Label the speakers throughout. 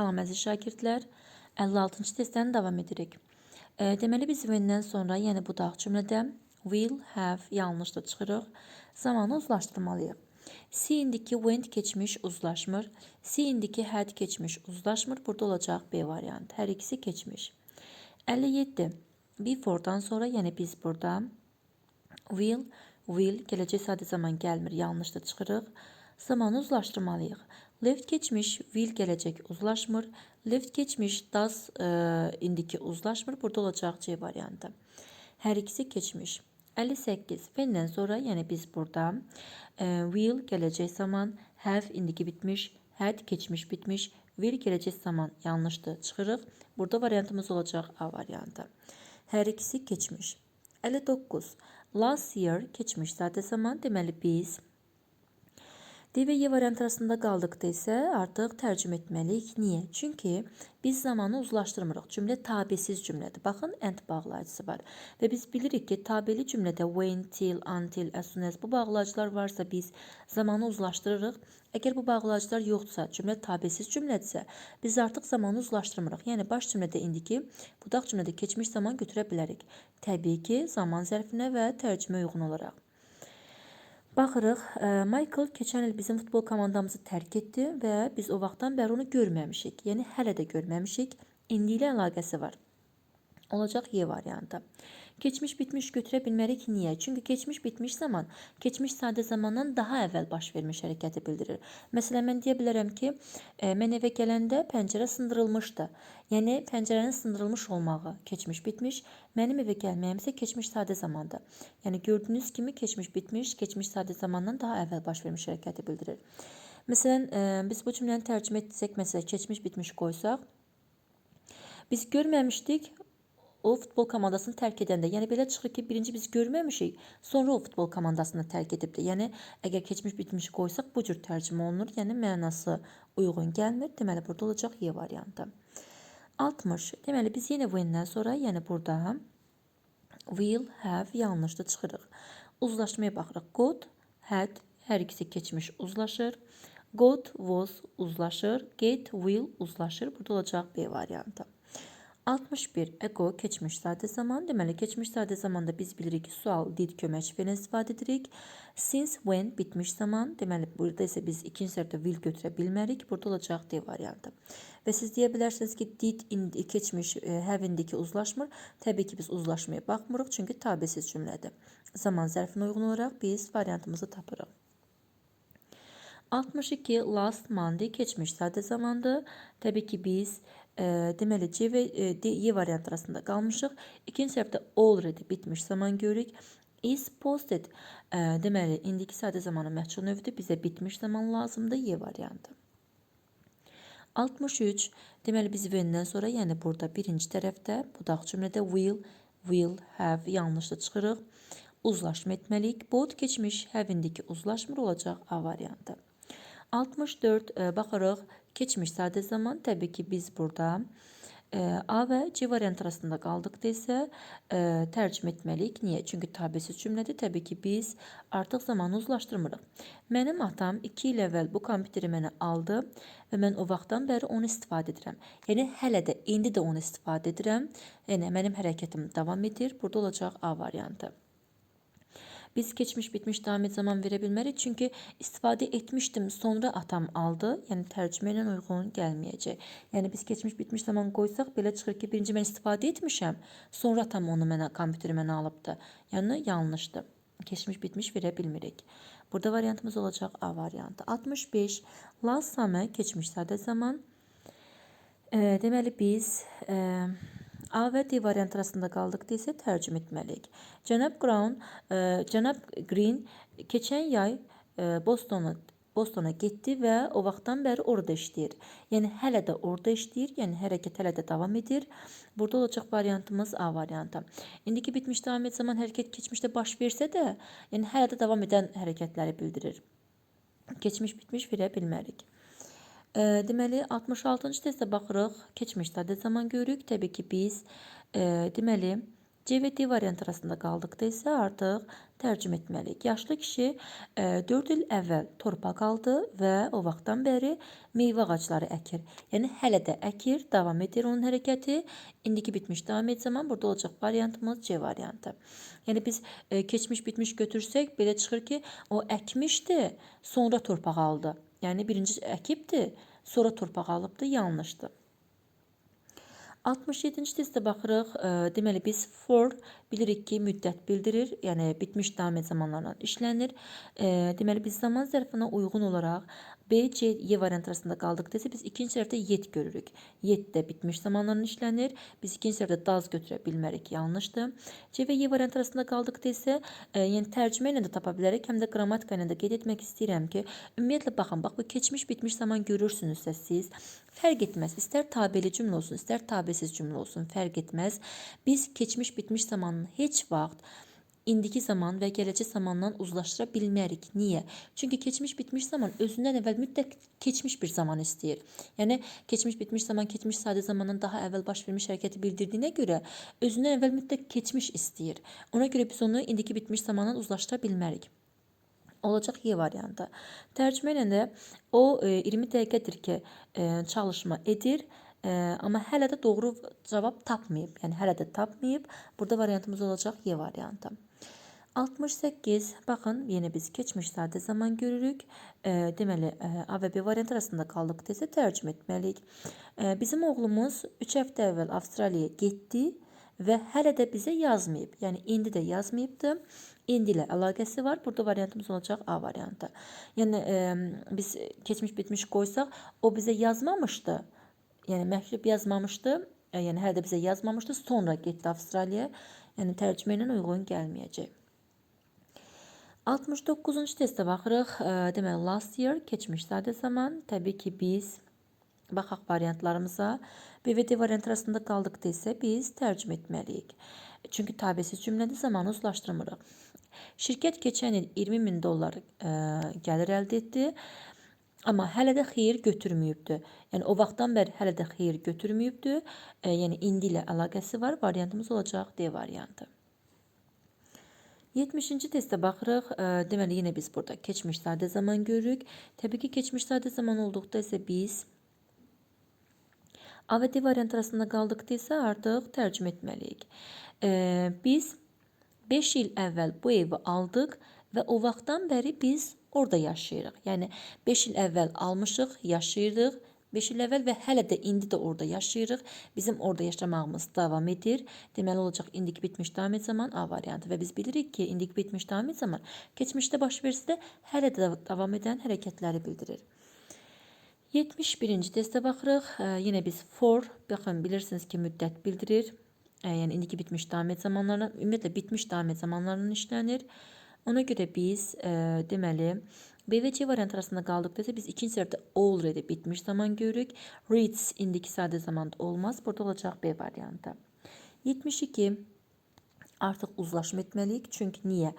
Speaker 1: Salam əziz şagirdlər. 56-cı testdən davam edirik. E, deməli biz when-dən sonra, yəni bu dağ cümlədə will, have yanlışda çıxırıq. Zamanı uzlaşdırmalıyıq. See indiki went keçmiş uzlaşmır. See indiki had keçmiş uzlaşmır. Burada olacaq B variantı. Hər ikisi keçmiş. 57. Before'dan sonra, yəni biz burada will, will gələcək sadə zaman gəlmir, yanlışda çıxırıq. Zamanı uzlaşdırmalıyıq. Left keçmiş, will gələcək uzlaşmır. Left keçmiş, does e, indiki uzlaşmır. Burada olacaq C variantı. Hər ikisi keçmiş. 58. Fenden sonra, yəni biz burada e, will gələcək zaman, have indiki bitmiş, had keçmiş bitmiş, will gələcək zaman yanlışdır, çıxırıq. Burada variantımız olacaq A variantı. Hər ikisi keçmiş. 59. Last year keçmiş sadə zaman. Deməli biz D və Y variant arasında qaldıqda isə artıq tərcümə etməliyik. Niyə? Çünki biz zamanı uzlaşdırmırıq. Cümlə tabesiz cümlədir. Baxın, and bağlayıcısı var. Və biz bilirik ki, tabeli cümlədə when, till, until, as soon as bu bağlayıcılar varsa biz zamanı uzlaşdırırıq. Əgər bu bağlayıcılar yoxdursa, cümlə tabesiz cümlədirsə, biz artıq zamanı uzlaşdırmırıq. Yəni baş cümlədə indiki, budaq cümlədə keçmiş zaman götürə bilərik. Təbii ki, zaman zərfinə və tərcümə uyğun olaraq. Baxırıq, e, Michael keçən il bizim futbol komandamızı tərk etdi və biz o vaxtdan bəri onu görməmişik. Yəni hələ də görməmişik. İndi ilə əlaqəsi var. Olacaq Y variantı. Keçmiş bitmiş götürə bilmərik niyə? Çünki keçmiş bitmiş zaman keçmiş sadə zamandan daha əvvəl baş vermiş hərəkəti bildirir. Məsələn, mən deyə bilərəm ki, e, mən evə gələndə pəncərə sındırılmışdı. Yəni pəncərənin sındırılmış olmağı keçmiş bitmiş, mənim evə gəlməyim isə keçmiş sadə zamandır. Yəni gördüyünüz kimi keçmiş bitmiş, keçmiş sadə zamandan daha əvvəl baş vermiş hərəkəti bildirir. Məsələn, e, biz bu cümləni tərcümə etsək, məsələn, keçmiş bitmiş qoysaq, biz görməmişdik, o futbol komandasını tərk edəndə, yəni belə çıxır ki, birinci biz görməmişik, sonra o futbol komandasını tərk edibdi. Yəni əgər keçmiş bitmiş qoysaq bu cür tərcümə olunur. Yəni mənası uyğun gəlmir. Deməli burada olacaq Y variantı. 60. Deməli biz yenə when-dən sonra, yəni burada will, have yanlışda çıxırıq. Uzlaşmaya baxırıq. Got, had hər ikisi keçmiş uzlaşır. Got, was uzlaşır. Get, will uzlaşır. Burada olacaq B variantı. 61. Ego keçmiş sadə zaman. Deməli, keçmiş sadə zamanda biz bilirik sual did kömək fiilini istifadə edirik. Since when bitmiş zaman. Deməli, burada isə biz ikinci sərdə will götürə bilmərik. Burada olacaq D variantı. Və siz deyə bilərsiniz ki, did indi keçmiş e, have indiki uzlaşmır. Təbii ki, biz uzlaşmaya baxmırıq, çünki tabesiz cümlədir. Zaman zərfinə uyğun olaraq biz variantımızı tapırıq. 62 last Monday keçmiş sadə zamandır. Təbii ki, biz e, deməli C və e, D, Y variant arasında qalmışıq. İkinci səhvdə already bitmiş zaman görürük. Is posted e, deməli indiki sadə zamanın məhsul növüdür. Bizə bitmiş zaman lazımdır. Y variantı. 63 deməli biz when-dən sonra, yəni burada birinci tərəfdə budaq cümlədə will, will, have yanlışla çıxırıq. Uzlaşma etməliyik. Both keçmiş have indiki uzlaşmır olacaq A variantı. 64 e, baxırıq keçmiş sadə zaman. Təbii ki, biz burada e, A və C variant arasında qaldıqda isə e, tərcümə etməliyik. Niyə? Çünki tabesiz cümlədir. Təbii ki, biz artıq zamanı uzlaşdırmırıq. Mənim atam 2 il əvvəl bu kompüteri mənə aldı və mən o vaxtdan bəri onu istifadə edirəm. Yəni hələ də indi də onu istifadə edirəm. Yəni mənim hərəkətim davam edir. Burada olacaq A variantı. Biz keçmiş bitmiş daim et zaman verə bilmərik. Çünki istifadə etmişdim, sonra atam aldı. Yəni tərcümə ilə uyğun gəlməyəcək. Yəni biz keçmiş bitmiş zaman qoysaq belə çıxır ki, birinci mən istifadə etmişəm, sonra atam onu mənə kompüteri mənə alıbdı. Yəni yanlışdır. Keçmiş bitmiş verə bilmirik. Burada variantımız olacaq A variantı. 65 last summer keçmiş sadə zaman. E, deməli biz e, A və D variant arasında qaldıqda isə tərcümə etməliyik. Cənab Brown, e, cənab Green keçən yay e, Bostona Bostona getdi və o vaxtdan bəri orada işləyir. Yəni hələ də orada işləyir, yəni hərəkət hələ də davam edir. Burada olacaq variantımız A variantı. İndiki bitmiş davam et zaman hərəkət keçmişdə baş versə də, yəni hələ də davam edən hərəkətləri bildirir. Keçmiş bitmiş verə bilmərik. E, deməli 66-cı testə baxırıq. Keçmiş sadə zaman görürük. Təbii ki, biz e, deməli C ve D variant arasında qaldıqda isə artıq tərcümə etməliyik. Yaşlı kişi e, 4 il əvvəl torpaq aldı və o vaxtdan bəri meyvə ağacları əkir. Yəni hələ də əkir, davam edir onun hərəkəti. İndiki bitmiş davam et zaman burada olacaq variantımız C variantı. Yəni biz e, keçmiş bitmiş götürsək belə çıxır ki, o əkmişdi, sonra torpaq aldı. Yəni birinci əkibdi, sonra torpaq alıbdı, yanlışdı. 67-ci testə baxırıq. Deməli biz for bilirik ki, müddət bildirir. Yəni bitmiş et zamanlarla işlənir. E, deməli biz zaman zərfinə uyğun olaraq B, C, Y variant arasında qaldıqda isə biz ikinci tərəfdə yet görürük. Yet də bitmiş zamanlarla işlənir. Biz ikinci tərəfdə daz götürə bilmərik. Yanlışdır. C və Y variant arasında qaldıqda isə e, yəni tərcümə ilə də tapa bilərik. Həm də qrammatika ilə də qeyd etmək istəyirəm ki, ümumiyyətlə baxın, bax bu keçmiş bitmiş zaman görürsünüzsə siz Fərq etməz. İstər tabeli cümlə olsun, istər tabesiz cümlə olsun, fərq etməz. Biz keçmiş bitmiş zamanını heç vaxt indiki zaman və gələcək zamandan uzlaşdıra bilmərik. Niyə? Çünki keçmiş bitmiş zaman özündən əvvəl mütləq keçmiş bir zaman istəyir. Yəni keçmiş bitmiş zaman keçmiş sadə zamandan daha əvvəl baş vermiş hərəkəti bildirdiyinə görə özündən əvvəl mütləq keçmiş istəyir. Ona görə biz onu indiki bitmiş zamandan uzlaşdıra bilmərik olacaq Y variantı. Tərcümə ilə də o e, 20 dəqiqədir ki, e, çalışma edir, e, amma hələ də doğru cavab tapmayıb. Yəni hələ də tapmayıb. Burada variantımız olacaq Y variantı. 68. Baxın, yenə biz keçmiş sadə zaman görürük. E, deməli, e, A və B variant arasında qaldıqda isə tərcümə etməliyik. E, bizim oğlumuz 3 həftə əvvəl Avstraliyaya getdi və hələ də bizə yazmayıb. Yəni indi də yazmayıbdı. İndi ilə əlaqəsi var. Burada variantımız olacaq A variantı. Yəni e, biz keçmiş bitmiş qoysaq, o bizə yazmamışdı. Yəni məktub yazmamışdı. E, yəni hələ də bizə yazmamışdı. Sonra getdi Avstraliyaya. Yəni tərcümə ilə uyğun gəlməyəcək. 69-cu testə baxırıq. E, deməli last year keçmiş sadə zaman. Təbii ki biz baxaq variantlarımıza. B və variant arasında qaldıqda isə biz tərcümə etməliyik. Çünki tabesiz cümlədə zamanı uzlaşdırmırıq. Şirkət keçən il 20 min dollar ə, e, gəlir əldə etdi. Amma hələ də xeyir götürməyibdi. Yəni o vaxtdan bəri hələ də xeyir götürməyibdi. E, yəni indi ilə əlaqəsi var. Variantımız olacaq D variantı. 70-ci testə baxırıq. E, deməli yenə biz burada keçmiş sadə zaman görürük. Təbii ki, keçmiş sadə zaman olduqda isə biz A və D variant arasında qaldıqda isə artıq tərcümə etməliyik. E, biz 5 il əvvəl bu evi aldıq və o vaxtdan bəri biz orada yaşayırıq. Yəni 5 il əvvəl almışıq, yaşayırdıq. 5 il əvvəl və hələ də indi də orada yaşayırıq. Bizim orada yaşamağımız davam edir. Deməli olacaq indiki bitmiş davam et zaman A variantı və biz bilirik ki, indiki bitmiş davam et zaman keçmişdə baş versə də hələ də davam edən hərəkətləri bildirir. 71-ci testə baxırıq. E, yenə biz for, baxın bilirsiniz ki, müddət bildirir. E, yəni indiki bitmiş davam et zamanlarına, ümumiyyətlə bitmiş davam et zamanlarının işlənir. Ona görə biz e, deməli B və C variant arasında qaldıqda isə biz ikinci sırada already bitmiş zaman görürük. Reads indiki sadə zamanda olmaz. Burada olacaq B variantı. 72 artıq uzlaşma etməliyik. Çünki niyə?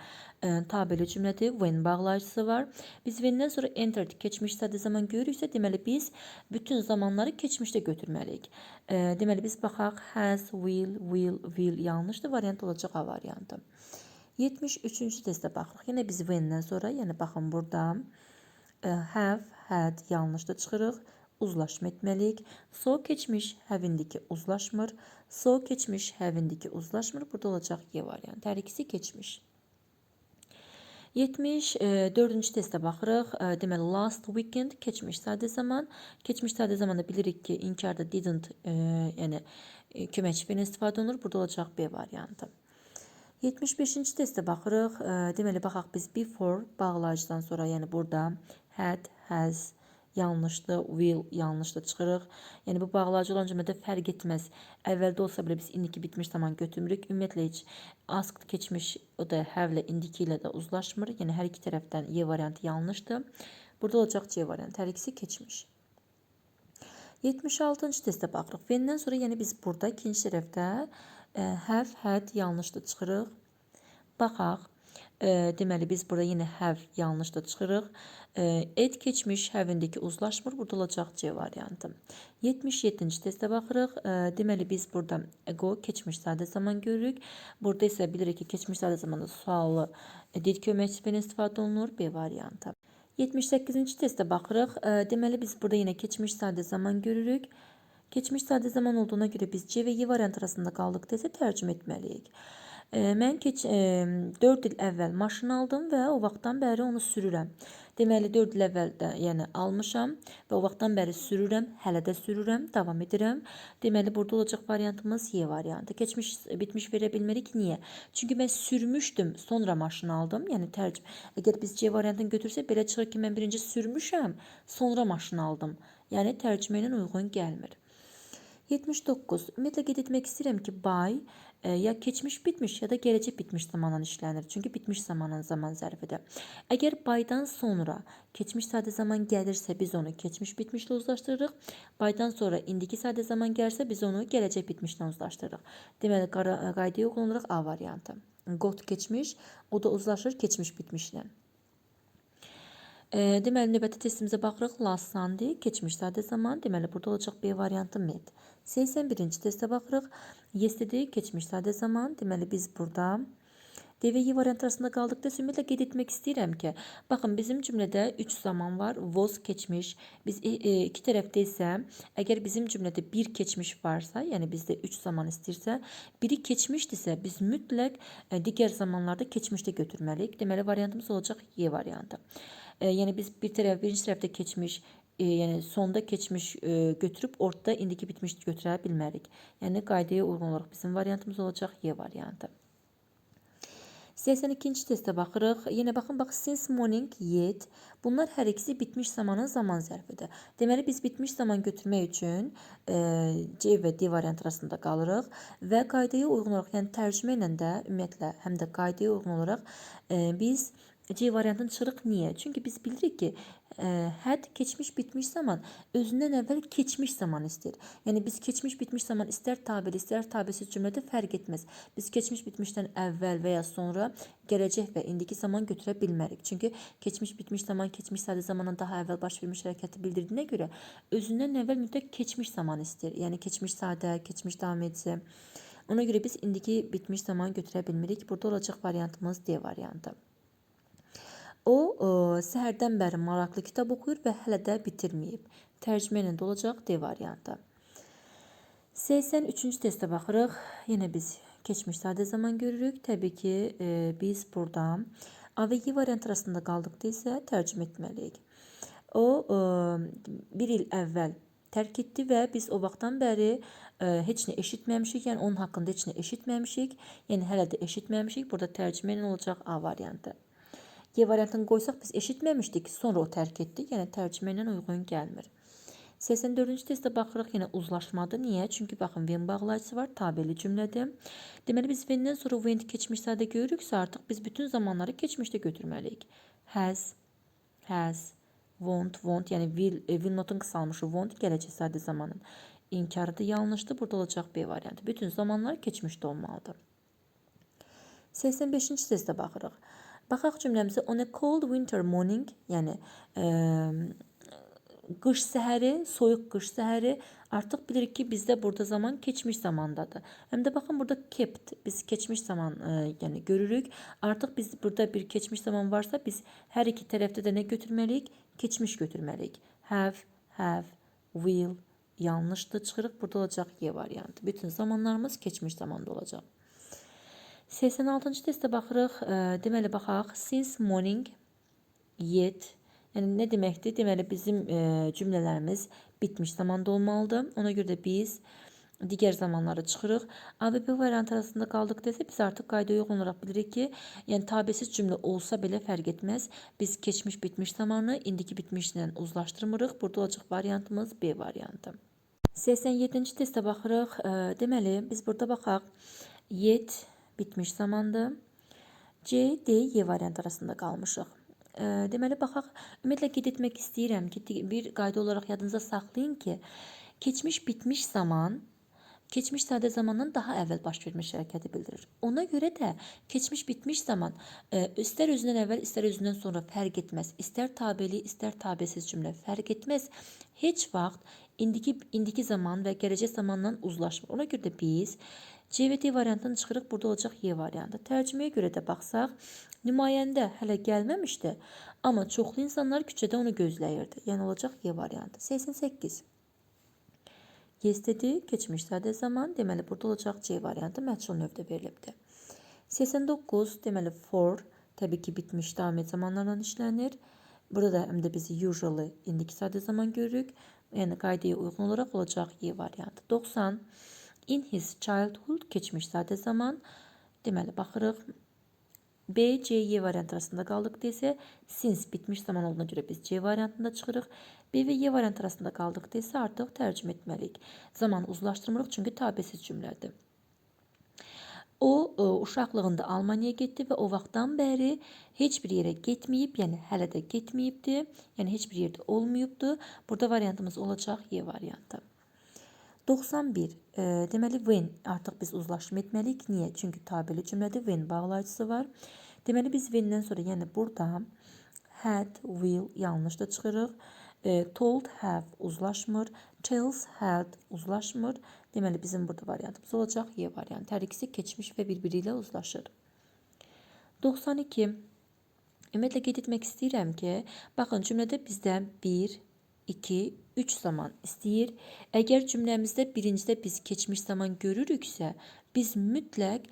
Speaker 1: E, tabeli cümlədir, when bağlayıcısı var. Biz when-dən sonra entered keçmiş sadə zaman görürüksə, deməli biz bütün zamanları keçmişdə götürməliyik. E, deməli biz baxaq has, will, will, will yanlışdır. Variant olacaq A variantı. 73-cü testə baxırıq. Yenə biz when-dən sonra, yəni baxın burada e, have, had yanlışda çıxırıq uzlaşma etməliyik. So keçmiş həvindiki uzlaşmır. So keçmiş həvindiki uzlaşmır. Burada olacaq Y variantı. Hər ikisi keçmiş. 74-cü testə baxırıq. E, deməli last weekend keçmiş sadə zaman. Keçmiş sadə zamanda bilirik ki, inkarda didn't, e, yəni e, köməkçi fe'lin istifadə olunur. Burada olacaq B variantı. 75-ci testə baxırıq. Deməli baxaq biz before bağlayıcıdan sonra, yəni burada had, has, yanlışdır, will yanlışdır çıxırıq. Yəni bu bağlayıcı olan cümlədə fərq etməz. Əvvəldə olsa belə biz indiki bitmiş zaman götürmürük. Ümumiyyətlə heç asked keçmiş o da have ilə indiki ilə də uzlaşmır. Yəni hər iki tərəfdən Y variantı yanlışdır. Burada olacaq C variantı. Hər ikisi keçmiş. 76-cı testə baxırıq. When-dən sonra yəni biz burada ikinci tərəfdə have, had yanlışdır çıxırıq. Baxaq. E, deməli biz burada yine have yanlışda çıxırıq. E, et keçmiş have'indeki uzlaşmır. Burada olacaq C variantı. 77-ci testə baxırıq. Deməli biz burada go keçmiş sadə zaman görürük. Burada isə bilirik ki, keçmiş sadə zamanda sualı e, did köməkçisindən istifadə olunur. B variantı. 78-ci testə baxırıq. Deməli biz burada yine keçmiş sadə zaman görürük. Keçmiş sadə zaman olduğuna görə biz C və Y variant arasında qaldıq desə tərcümə etməliyik. E, mən keç e, 4 il əvvəl maşın aldım və o vaxtdan bəri onu sürürəm. Deməli 4 il əvvəl də yəni almışam və o vaxtdan bəri sürürəm, hələ də sürürəm, davam edirəm. Deməli burada olacaq variantımız Y variantı. Keçmiş bitmiş verə bilmərik. Niyə? Çünki mən sürmüşdüm, sonra maşın aldım. Yəni tərcümə. Əgər biz C variantını götürsək belə çıxır ki, mən birinci sürmüşəm, sonra maşın aldım. Yəni tərcümə ilə uyğun gəlmir. 79. Ümumiyyətlə qeyd etmək istəyirəm ki, by e, ya keçmiş bitmiş ya da gələcək bitmiş zamanla işlənir. Çünki bitmiş zamanın zaman zərfidir. Əgər bydan sonra keçmiş sadə zaman gəlirsə biz onu keçmiş bitmişlə uzlaşdırırıq. Bydan sonra indiki sadə zaman gəlirsə biz onu gələcək bitmişlə uzlaşdırırıq. Deməli qaydaya uyğun olaraq A variantı. Got keçmiş, o da uzlaşır keçmiş bitmişlə. E, deməli növbəti testimizə baxırıq. Last Sunday keçmiş sadə zaman. Deməli burada olacaq B variantı met. 81-ci testə baxırıq. Yesterday keçmiş sadə zaman. Deməli biz burada D və Y variant arasında qaldıqda ümumiyyətlə qeyd etmək istəyirəm ki, baxın bizim cümlədə 3 zaman var. Was keçmiş. Biz e, e, iki tərəfdə isə əgər bizim cümlədə bir keçmiş varsa, yəni bizdə 3 zaman istəyirsə, biri keçmişdirsə, biz mütləq e, digər zamanlarda keçmişdə götürməliyik. Deməli variantımız olacaq Y variantı. E, yəni biz bir tərəf birinci tərəfdə keçmiş e, yəni sonda keçmiş e, götürüb ortada indiki bitmiş götürə bilmərik. Yəni qaydaya uyğun olaraq bizim variantımız olacaq Y variantı. 82-ci testə baxırıq. Yenə baxın, bax since morning, yet. Bunlar hər ikisi bitmiş zamanın zaman zərfidir. Deməli biz bitmiş zaman götürmək üçün e, C və D variant arasında qalırıq və qaydaya uyğun olaraq, yəni tərcümə ilə də ümumiyyətlə həm də qaydaya uyğun olaraq e, biz C variantını çıxırıq. Niyə? Çünki biz bilirik ki, ə, had keçmiş bitmiş zaman özündən əvvəl keçmiş zaman istəyir. Yəni biz keçmiş bitmiş zaman istər tabeli, istər tabesiz cümlədə fərq etməz. Biz keçmiş bitmişdən əvvəl və ya sonra gələcək və indiki zaman götürə bilmərik. Çünki keçmiş bitmiş zaman keçmiş sadə zamandan daha əvvəl baş vermiş hərəkəti bildirdiyinə görə özündən əvvəl mütləq keçmiş zaman istəyir. Yəni keçmiş sadə, keçmiş davam edici. Ona görə biz indiki bitmiş zaman götürə bilmirik. Burada olacaq variantımız D variantı. O ə, səhərdən bəri maraqlı kitab oxuyur və hələ də bitirməyib. Tərcümə ilə də olacaq D variantı. 83-cü testə baxırıq. Yenə biz keçmiş sadə zaman görürük. Təbii ki, e, biz burada A və Y variant arasında qaldıqda isə tərcümə etməliyik. O e, bir il əvvəl tərk etdi və biz o vaxtdan bəri e, heç nə eşitməmişik. Yəni onun haqqında heç nə eşitməmişik. Yəni hələ də eşitməmişik. Burada tərcümə ilə olacaq A variantı. Y variantını qoysaq biz eşitməmişdik, sonra o tərk etdi. Yəni tərcümə ilə uyğun gəlmir. 84-cü testə baxırıq, yenə uzlaşmadır. Niyə? Çünki baxın, when bağlayıcısı var, tabeli cümlədir. Deməli biz when-dən sonra when keçmiş sadə görürüksə, artıq biz bütün zamanları keçmişdə götürməliyik. Has, has, won't, won't, yəni will, e, will notun qısalmışı won't gələcək sadə zamanın inkarıdır, yanlışdır. Burada olacaq B variantı. Bütün zamanlar keçmişdə olmalıdır. 85-ci testə baxırıq. Baxaq cümləmizə on a cold winter morning, yəni ə, qış səhəri, soyuq qış səhəri artıq bilirik ki, bizdə burada zaman keçmiş zamandadır. Həm də baxın burada kept biz keçmiş zaman ə, yəni görürük. Artıq biz burada bir keçmiş zaman varsa biz hər iki tərəfdə də nə götürməliyik? Keçmiş götürməliyik. Have, have, will yanlışdır. Çıxırıq burada olacaq Y variantı. Bütün zamanlarımız keçmiş zamanda olacaq. 86-cı testə baxırıq. Deməli baxaq. Since morning yet. Yəni nə deməkdir? Deməli bizim cümlələrimiz bitmiş zamanda olmalıdır. Ona görə də biz digər zamanları çıxırıq. A və B variant arasında qaldıq desə biz artıq qaydaya uyğun olaraq bilirik ki, yəni tabesiz cümlə olsa belə fərq etməz. Biz keçmiş bitmiş zamanı indiki bitmişlə uzlaşdırmırıq. Burada olacaq variantımız B variantı. 87-ci testə baxırıq. Deməli biz burada baxaq. Yet bitmiş zamandır. C, D, Y variant arasında qalmışıq. E, deməli baxaq, ümumiyyətlə qeyd etmək istəyirəm ki, bir qayda olaraq yadınıza saxlayın ki, keçmiş bitmiş zaman keçmiş sadə zamandan daha əvvəl baş vermiş hərəkəti bildirir. Ona görə də keçmiş bitmiş zaman e, istər özündən əvvəl, istər özündən sonra fərq etməz. İstər tabeli, istər tabesiz cümlə fərq etməz. Heç vaxt indiki indiki zaman və gələcək zamandan uzlaşmır. Ona görə də biz C variantını çıxırıq. Burada olacaq Y variantı. Tərcüməyə görə də baxsaq, nümayəndə hələ gəlməmişdi, amma çoxlu insanlar küçədə onu gözləyirdi. Yəni olacaq Y variantı. 88. Yesterday keçmiş sadə zaman, deməli burada olacaq C variantı məchul növdə verilibdir. 89 deməli for təbii ki bitmiş et zamanlarla işlənir. Burada da həm də biz usually indiki sadə zaman görürük. Yəni qaydaya uyğun olaraq olacaq Y variantı. 90 in his childhood keçmiş sadə zaman. Deməli baxırıq. B, C, Y variantı arasında qaldıq desə, since bitmiş zaman olduğuna görə biz C variantında çıxırıq. B və Y variantı arasında qaldıq desə, artıq tərcümə etməliyik. Zaman uzlaşdırmırıq çünki tabesiz cümlədir. O e, uşaqlığında Almaniyaya getdi və o vaxtdan bəri heç bir yerə getməyib, yəni hələ də getməyibdi. Yəni heç bir yerdə olmayıbdı. Burada variantımız olacaq Y variantı. 91. E, deməli when artıq biz uzlaşma etməliyik. Niyə? Çünki tabeli cümlədə when bağlayıcısı var. Deməli biz when-dən sonra, yəni burada had, will yanlış da çıxırıq. E, told, have uzlaşmır. Tells, had uzlaşmır. Deməli bizim burada variantımız olacaq Y variantı. Hər ikisi keçmiş və bir-biri ilə uzlaşır. 92. Ümumiyyətlə qeyd etmək istəyirəm ki, baxın cümlədə bizdən 1, 2, 3 zaman istəyir. Əgər cümləmizdə birincidə biz keçmiş zaman görürüksə, biz mütləq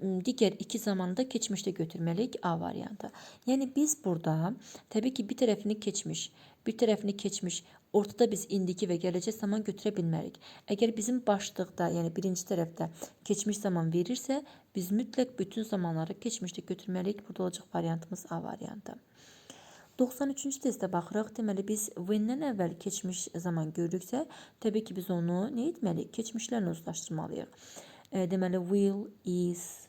Speaker 1: m, digər iki zamanı da keçmişdə götürməliyik A variantı. Yəni biz burada təbii ki bir tərəfini keçmiş, bir tərəfini keçmiş, ortada biz indiki və gələcək zaman götürə bilmərik. Əgər bizim başlıqda, yəni birinci tərəfdə keçmiş zaman verirsə, biz mütləq bütün zamanları keçmişdə götürməliyik. Burada olacaq variantımız A variantı. 93-cü testə baxırıq. Deməli biz when-dən əvvəl keçmiş zaman görürüksə, təbii ki biz onu nə etməliyik? Keçmişlərlə uzlaşdırmalıyıq. E, deməli will, is,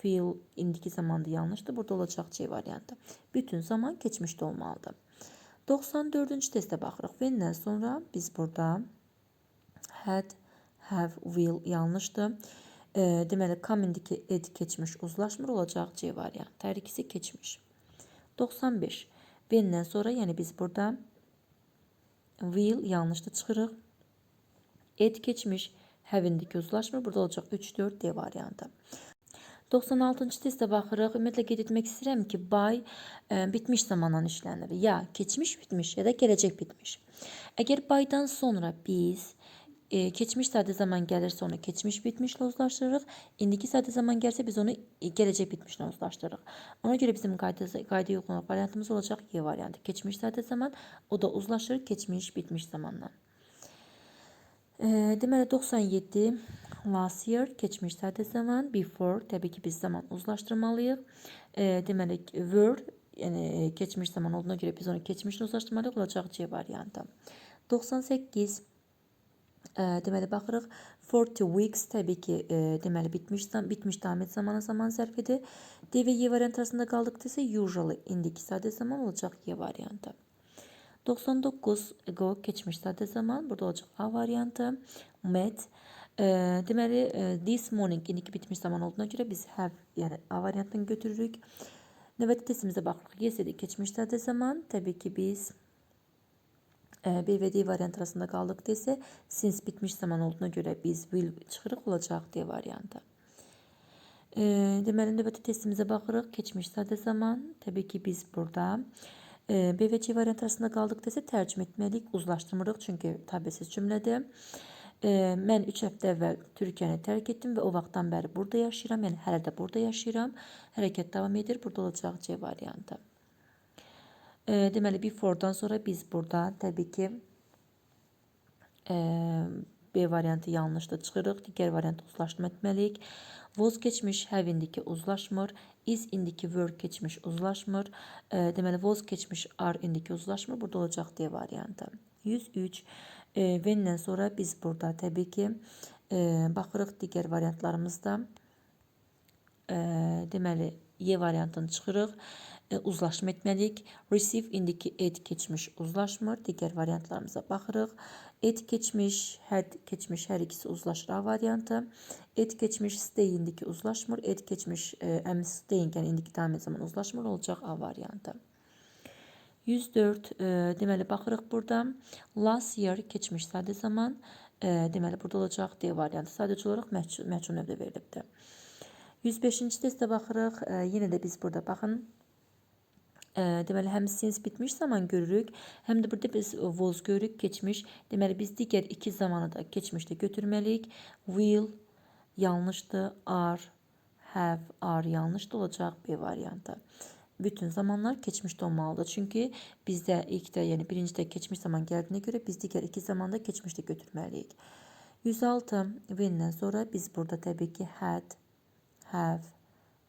Speaker 1: feel indiki zamanda yanlışdır. Burada olacaq C variantı. Bütün zaman keçmişdə olmalıdır. 94-cü testə baxırıq. When-dən sonra biz burada had, have, will yanlışdır. E, deməli come indiki ed keçmiş uzlaşmır olacaq C variantı. Hər ikisi keçmiş. 95. When-dən sonra yəni biz burada will yanlışda çıxırıq. Et keçmiş, have-indiki uzlaşmır. Burada olacaq 3, 4, D variantı. 96-cı testə baxırıq. Ümumiyyətlə qeyd etmək istəyirəm ki, by e, bitmiş zamanla işlənir. Ya keçmiş bitmiş ya da gələcək bitmiş. Əgər bydan sonra biz e, keçmiş sadə zaman gəlirsə onu keçmiş bitmişlə uzlaşdırırıq. İndiki sadə zaman gəlsə biz onu e, gələcək bitmişlə uzlaşdırırıq. Ona görə bizim qayda qaydaya uyğun variantımız olacaq Y variantı. Keçmiş sadə zaman o da uzlaşdırır keçmiş bitmiş zamanla. E, deməli 97 last year keçmiş sadə zaman before təbii ki biz zaman uzlaşdırmalıyıq. E, deməli were yəni keçmiş zaman olduğuna görə biz onu keçmişlə uzlaşdırmalıyıq olacaq C variantı. 98 e, deməli baxırıq 40 weeks təbii ki e, deməli bitmiş bitmiş davam et zamanı zaman zərfidir. D və Y variantı arasında qaldıqda isə usually indiki sadə zaman olacaq Y variantı. 99 go keçmiş sadə zaman burada olacaq A variantı. Met e, deməli e, this morning indiki bitmiş zaman olduğuna görə biz have yəni A variantını götürürük. Növbəti testimizə baxırıq. Yesterday keçmiş sadə zaman təbii ki biz e, B ve D variantı arasında qaldıq desə, since bitmiş zaman olduğuna görə biz will çıxırıq olacaq D variantı. E, deməli növbəti testimizə baxırıq. Keçmiş sadə zaman. Təbii ki biz burada e, B və C variantı arasında qaldıq desə tərcümə etməliyik, uzlaşdırmırıq çünki tabesiz cümlədir. Mən 3 həftə əvvəl Türkiyəni tərk etdim və o vaxtdan bəri burada yaşayıram. Yəni hələ də burada yaşayıram. Hərəkət davam edir. Burada olacaq C variantı. E, deməli before'dan sonra biz burada təbii ki e, B variantı yanlışda çıxırıq. Digər variantı uzlaşdırma etməliyik. Was keçmiş have indiki uzlaşmır. Is indiki were keçmiş uzlaşmır. E, deməli was keçmiş are indiki uzlaşmır. Burada olacaq D variantı. 103 e, when-dən sonra biz burada təbii ki e, baxırıq digər variantlarımızda. E, deməli Y variantını çıxırıq. E, uzlaşma etməliyik. Receive indiki et keçmiş uzlaşmır. Digər variantlarımıza baxırıq. Et keçmiş, had keçmiş hər ikisi uzlaşır A variantı. Et keçmiş stay indiki uzlaşmır. Et keçmiş e, am staying yəni indiki daim zaman uzlaşmır olacaq A variantı. 104 e, deməli baxırıq burada. Last year keçmiş sadə zaman. E, deməli burada olacaq D variantı. Sadəcə olaraq məhcul növdə verilibdir. 105-ci testə baxırıq. E, yenə də biz burada baxın. Deməli həm since bitmiş zaman görürük, həm də burada biz was görürük keçmiş. Deməli biz digər iki zamanı da keçmişdə götürməliyik. Will yanlışdır, are, have, are yanlışdır olacaq B variantı. Bütün zamanlar keçmişdə olmalıdır. Çünki bizdə ilkdə, yəni birincidə keçmiş zaman gəldiyinə görə biz digər iki zamanda keçmişdə götürməliyik. 106 when-dən sonra biz burada təbii ki had, have,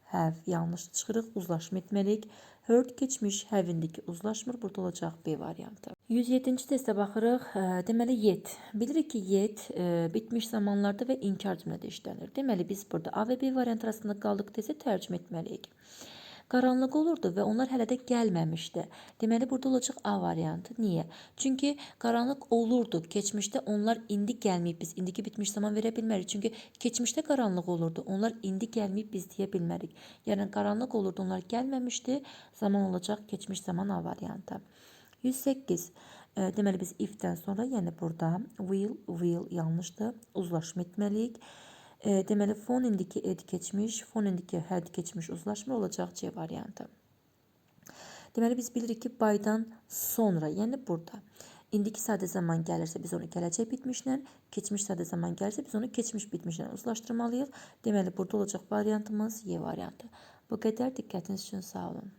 Speaker 1: have yanlış çıxırıq, uzlaşma etməliyik. Heard keçmiş, have-indiki uzlaşmır, burada olacaq B variantı. 107-ci testə baxırıq. Deməli yet. Bilirik ki yet bitmiş zamanlarda və inkar cümlədə işlənir. Deməli biz burada A və B variant arasında qaldıq desə tərcümə etməliyik. Qaranlıq olurdu və onlar hələ də gəlməmişdi. Deməli burada olacaq A variantı. Niyə? Çünki qaranlıq olurdu. Keçmişdə onlar indi gəlməyib biz indiki bitmiş zaman verə bilmərik. Çünki keçmişdə qaranlıq olurdu. Onlar indi gəlməyib biz deyə bilmərik. Yəni qaranlıq olurdu, onlar gəlməmişdi. Zaman olacaq keçmiş zaman A variantı. 108. E, deməli biz if-dən sonra, yəni burada will, will yanlışdır. Uzlaşma etməliyik. E, deməli fon indiki ed keçmiş, fon indiki had keçmiş uzlaşma olacaq C variantı. Deməli biz bilirik ki baydan sonra, yəni burada indiki sadə zaman gəlirsə biz onu gələcək bitmişlə, keçmiş sadə zaman gəlirsə biz onu keçmiş bitmişlə uzlaşdırmalıyıq. Deməli burada olacaq variantımız Y variantı. Bu qədər diqqətiniz üçün sağ olun.